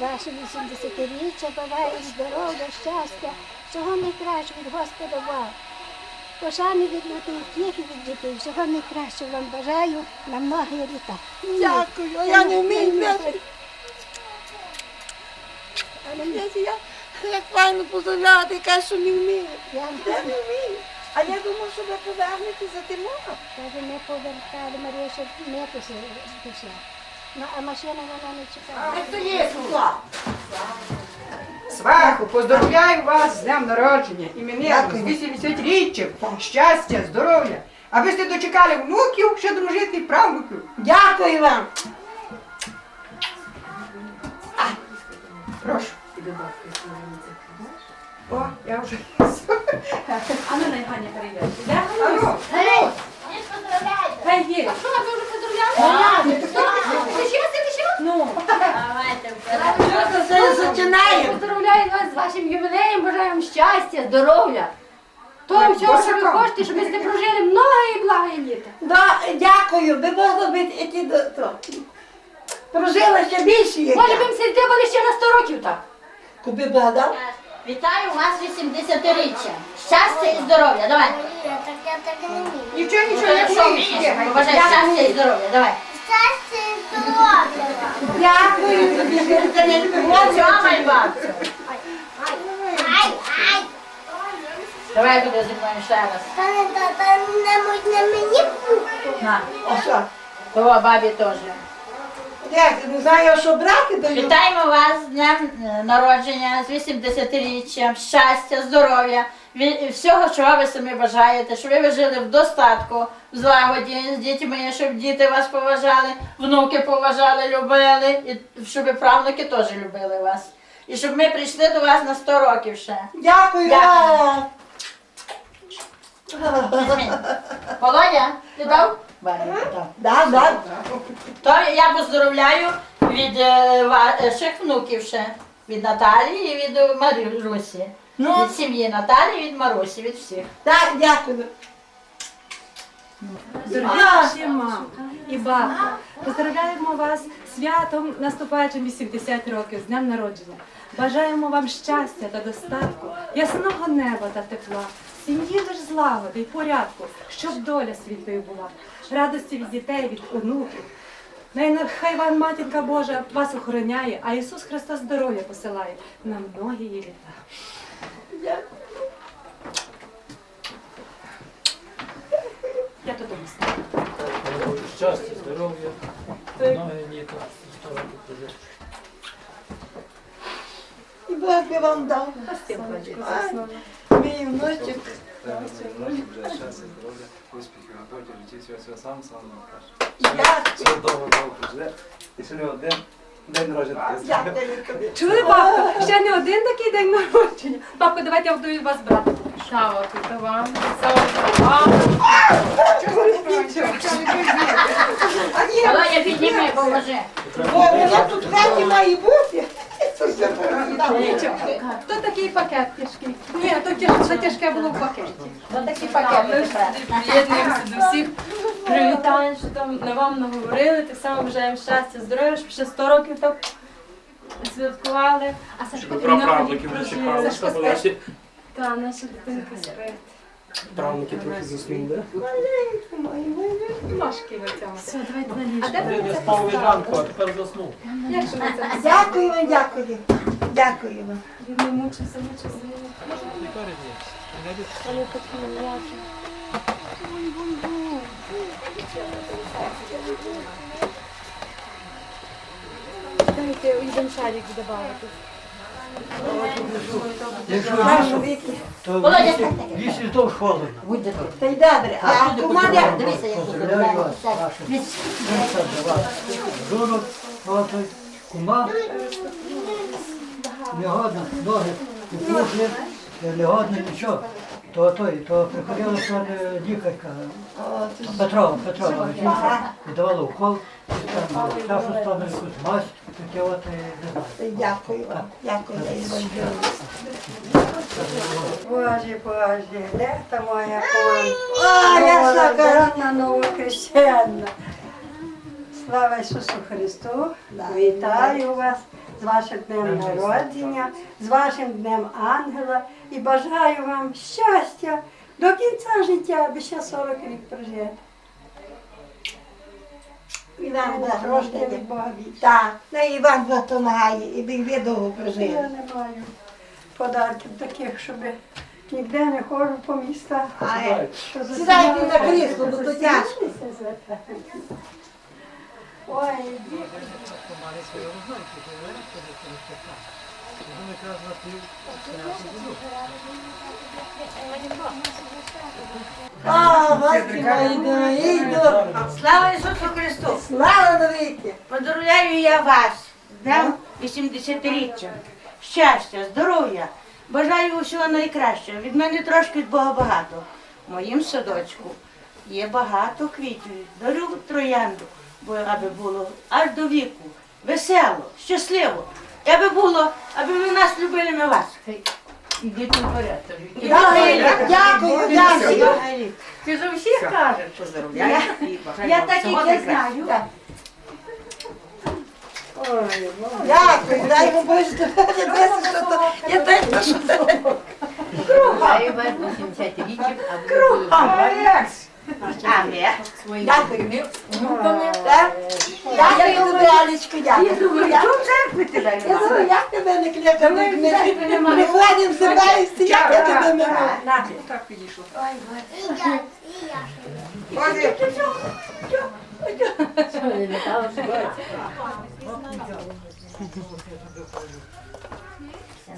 ваше 80-річчя, бажаю здоров'я, щастя, всього найкращого від Господа Бога. Пошани від матінків і від дітей, всього найкращого вам бажаю на многі літа. Дякую, а я не вмію м'яти. Але Я, як файно поздравляти, яка що не вмію. я не вмію. А я думав, що ви повернете за Тимона. каже, не повертали, Марія, щоб не пішла. Ну, а машина вона не чекає. Це є сюди. Сваху, поздоровляю вас з днем народження, іменинним, Дякую. з 80-річчям, щастя, здоров'я. Аби сте дочекали внуків, ще дружити правнуків. Дякую вам. Прошу. О, я вже. А ну най Ганя перейде. Хай є. Що, ви вже Ну, поздравляю вас з вашим ювілеєм, бажаю вам щастя, здоров'я. Того всього, що ви хочете, щоб ви сте прожили много і благо літа. Да, дякую, би могло бути іти до того. Прожила ще більше. Може, б сидіти були ще на 100 років так. Куби дав? Вітаю вас 80-річчя. Щастя і здоров'я. Давай. Так я так не вмію. Нічого, нічого, я Що вмію. Побажай щастя і здоров'я. Давай. Щастя і здоров'я. Дякую тобі, що ти не любиш. Бабцю. Ай, ай. Давай буде зі мною ще раз. Та не, та, та не, мені пуху. На. А що? Того бабі теж. Не знаю, що брати даю. Вітаємо вас з днем е, народження, з 80-річчям, щастя, здоров'я, ві- всього, чого ви самі бажаєте, щоб ви жили в достатку, в злагоді з дітьми, щоб діти вас поважали, внуки поважали, любили, і щоб правнуки теж любили вас. І щоб ми прийшли до вас на 100 років ще. Дякую Дякую. Володя, ти дав? Дав. Да, да. То я поздоровляю від е, ваших внуків ще. Від Наталії і від е, Марусі. Ну. Від сім'ї Наталії, від Марусі, від всіх. Так, дякую. Дорогі мам і бабка, поздравляємо вас святом наступаючим 80 років з днем народження. Бажаємо вам щастя та достатку, ясного неба та тепла, сім'ї лиш злагоди й порядку, щоб доля світлою була, радості від дітей, від онуків. Най- Хай вам матінка Божа вас охороняє, а Ісус Христос здоров'я посилає на многії літа. Я додому стану. Щастя, здоров'я, многі літа, років. І Бог би вам дав. Спасибо, Мій внучок. Успіхів, роботі, житті, всього, всього саме, саме найкраще. Все довго, довго проживе. І ще не один день народження. Чули, бабко? Ще не один такий день народження. Бабко, давайте я вдаю вас брати. Слава тут вам. Слава Володя, підніми, поможи. Бо вона тут хаті має бути. Хто такий пакет тяжкий? Ні, то тяж- це тяжке було в пакеті. Ось такі пакети. Приєднуємося до всіх привітань, що там на вам наговорили. Так само бажаємо щастя, здоров'я, щоб ще 100 років так святкували. А Сашко, Праправнуки вже Сашко наші Та наша дитинка спить. Правнуки трохи заснули. ножки в цьому. Все, давайте на А де ви Я це спав від поставили? ранку, а тепер заснув. Як же ви це Дякую вам, дякую. Дякую вам. Він не мучився, мучився. Дайте, один шарик додати. Наші віки. Володя, стань таки. Якщо то холодно. Будь добре. Та й добре. А Люди команда будуть. Дивися, як тут Поздравляю вас, ваших серця за вас. Жунок, отой, кума. Негодно, ноги упухли, негодно нічого. То той, то приходила що лікарка Петрова, Петрова, жінка, і давала укол, і там чашу стану якусь мазь, не знаю. Дякую вам. Дякую за євангеліст. Боже, Боже, де та моя пан? О, я слава. на новохрещена. Слава Ісусу Христу! Вітаю вас з вашим днем народження, з вашим днем ангела і бажаю вам щастя до кінця життя, аби ще 40 рік прожити. І вам Бог Трошки роздає. від Бога більше. Так, ну і вам Бог допомагає, і він ви довго Я не маю подарків таких, щоб ніде не ходжу по містах. Ай, Сідайте на крісло, бо то тяжко. Ой, О, батьки мої дорогі, Слава Ісусу Христу! слава навіки! Поздравляю я вас з днем 80-річчя. Щастя, здоров'я. Бажаю усього найкращого. Від мене трошки Бога багато. Моїм садочку є багато квітів. Дарю троянду, бо аби було аж до віку. Весело, щасливо. І аби було, аби ви нас любили ми вас. Ідіть наперед. Дякую, дякую, дякую. Ти за всіх кажеш. Я, я так і не знаю. Дякую, дай вам Боже здоров'я, що то. Я теж прошу. А ми? Дякую. Так? Дякую, дякую. Чому церкви Я думаю, як тебе не кликати, ми приходимо себе і стоять, я тебе не можу.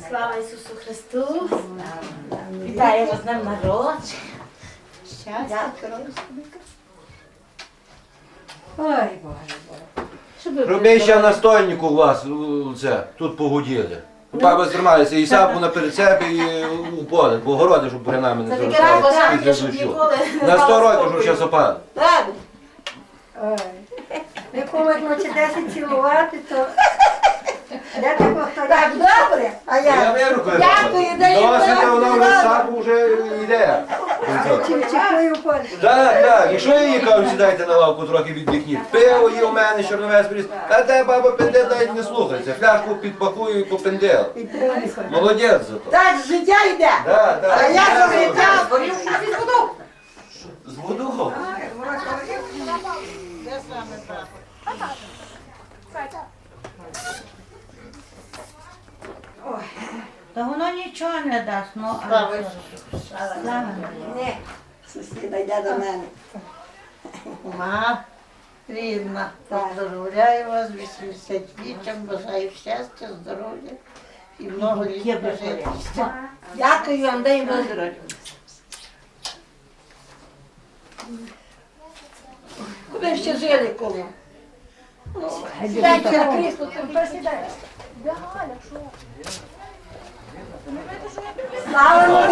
Слава Ісусу Христу! Вітаю вас з днем народження. Щастя. ой, Боже. Щоб ви Роби ще настойник у вас у, це, тут погуділи. Баба трималися і сапу на перед себе і у поле, бо городи, щоб при нами не таке заростали бажання, щоб ніколи не На 100 впало років, щоб ще сопали. Правда? Ой. Хоче 10 цілувати, то де ти повторяєш? Так, добре? А Я я? вирукаю. Дякую, дай їм Досить воно вже здоров'я. сапу вже йде. Чекаю полі. Так, так. Якщо я їй кажу, сідайте на лавку трохи віддихніть. Пиво є у мене, чорновець приніс. Та те баба пенде навіть не слухається. Фляжку підпакую і попендел. І. Молодець зато. Так, життя йде. Да, да. А я за життя борю. З воду. Та воно нічого не дасть, ну а слава. Ні, сусіда йде до мене. Ма, рідна, поздравляю вас з 80-віччям, бажаю щастя, здоров'я і много літ прожити. Дякую вам, дай Бог здоров'я. Куди ще жили кому? Сідайте на крісло, тут посідайте. Слава Бажаємо Богу!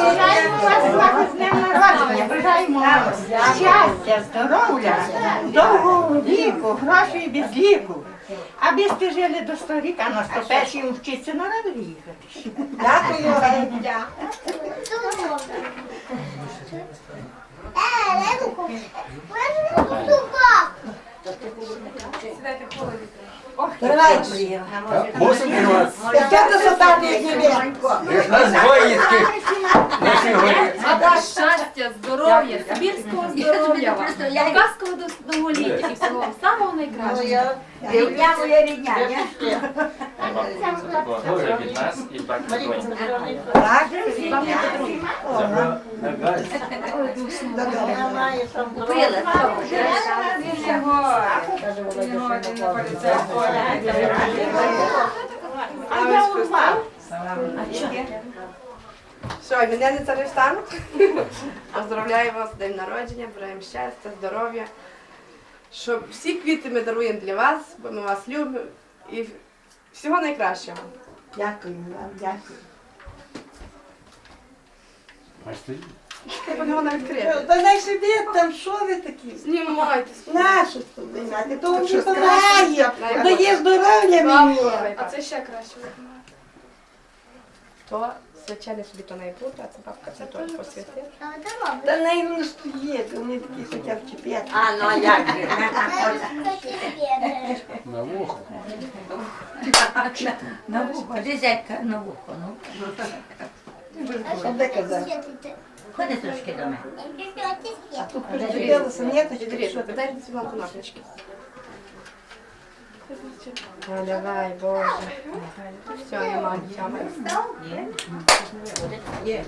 вас з народження, бажаємо вам щастя, здоров'я, довгого віку, грошей без ліку. Аби сте жили до 100 рік, а на 101 вчиться на раду їхати. Дякую вам. Тримай, Марія. Мусимо керувати. Яке ти сатати, як не вірш? Нас двоє таких. Наші горі. Щастя, здоров'я, сибірського здоров'я вам, кавказського довголіття і всього вам самого найкращого. Рідня моя рідня, Що, іменинниця не встану? Поздравляю вас з днем народження, бажаємо щастя, здоров'я. Щоб всі квіти ми даруємо для вас, бо ми вас любимо. І всього найкращого. Дякую вам, дякую. Не. Та не собі там, що ви такі? Знімайте. Нашу сподівати, то мені помагає, дає здоров'я мені. А це ще краще. То свячене собі то не буде, а це бабка це теж посвятила. Та не воно стоїть, вони такі хоча б чіп'ять. А, ну а як же? На вухо. На вухо, де зятька на вухо, ну. Ходи трошки до мене. Подивилися, ні, то дивіться, дайте сюди кнопочки. Наливай, Боже. Все, нема нічого. Є.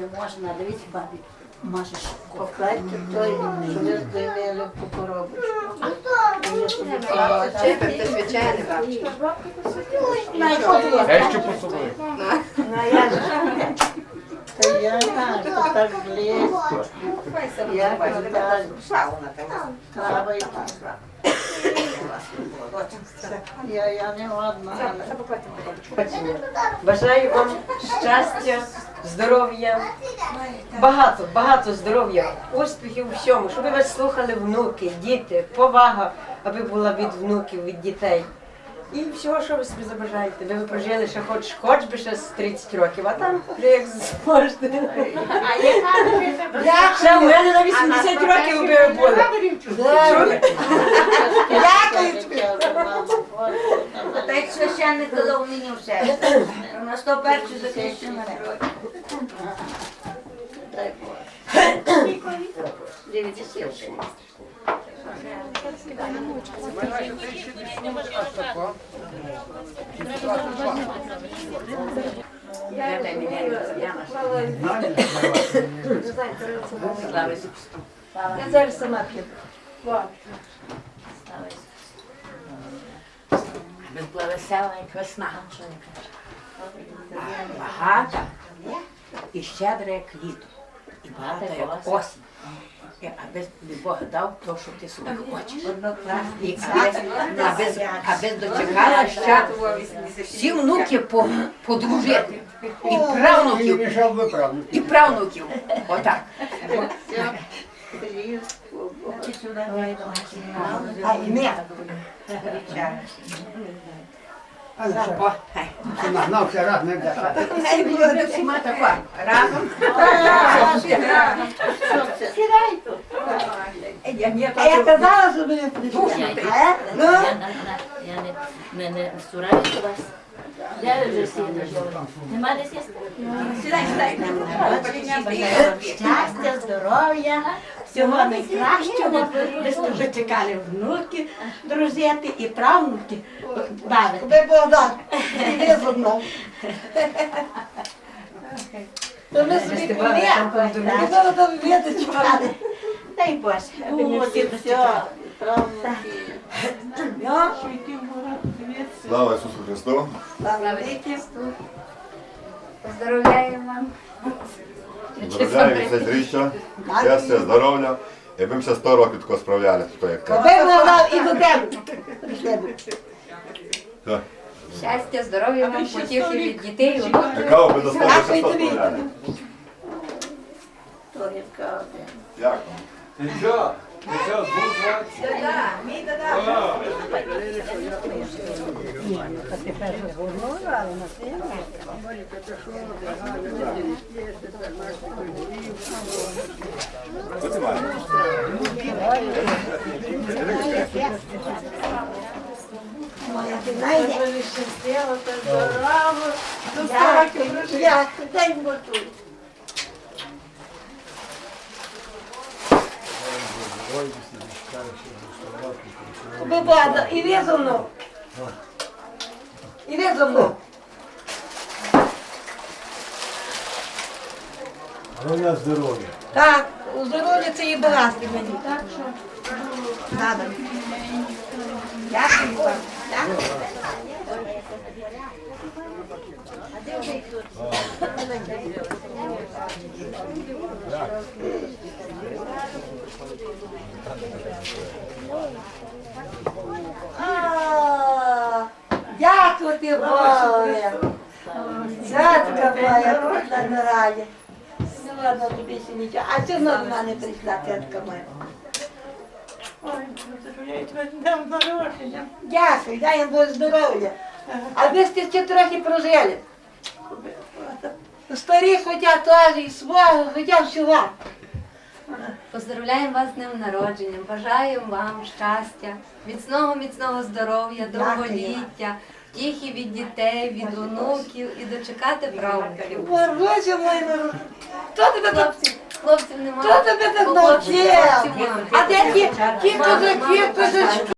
Не можна, дивіться, бабі. Можеш покласти той, що ви здивили по коробочку. Я ще по собою. Я знаю, що так близько. Я так Кава Я, я не одна. Бажаю вам щастя, здоров'я, багато, багато здоров'я, успіхів у всьому, щоб вас слухали внуки, діти, повага, аби була від внуків, від дітей. І всього, що ви собі забажаєте. Ви, ви прожили ще хоч, хоч би ще з 30 років, а там вже як зможете. Ще в мене на 80 років би були. Чули? Та як священник казав мені все. На 101 закричу мене. Дай Боже. Дивіться, сілки. Я зараз і щедра, як літо. І багата, як осінь. І Аби Бог дав то, що ти собі хочеш. І аби, аби, аби дочекала ще всі внуки по- подружити. І правнуків, Мішав виправник. і правнуків. А і ми. О, хай. Нагнався раз не вдасться. Хай буде всіма тако. Разом. Сідай тут. А я казала, що мене прийшли. Ну, Я не, не, не стураюся вас. Де вже сидите? Нема де сісти? Сідай, сідай. Щастя, здоров'я, всього найкращого, щоб ви чекали внуки, дружити і правнуки бавити. де Богдан, іди з одного. То ми собі привіт. І зараз там віточку. Дай Боже, аби ми всі все, правнуки. Слава Ісусу Христу! Поздравляю вам. Здоров'я, зріща. щастя, здоров'я. І ми ще 100 років тако справляли, то як так. Богдан і до тебе. Так. Щастя, здоров'я вам, потіхи від дітей. онуків. Цікаво, ви до 100 років 100 справляли. Дякую. Ти що? Дякую, дай Бог. Бабада, іди зо мною. Іди зо мною. Головне здоров'я. Так, у здоров'я це і багатство мені. Так що надо. Дякую вам. Дякую. А, Дякую ти, Боже. Цятка моя, рудна не раді. Ладно, тобі ще нічого. А чого до мене прийшла тетка моя? Ой, я тебе дам народження. Дякую, дай їм Бог здоров'я. А ви сте ще трохи прожили. Старі хочуть теж і свого, хочуть всього. Поздравляємо вас з днем народженням, бажаємо вам щастя, міцного, міцного здоров'я, довголіття, втіхи від дітей, від онуків і дочекати правнуків. Боже мой, народ. Хто тебе так? Хлопців, хлопців немає. Хто тебе так навчив? А де ті, ті козаки, козачки?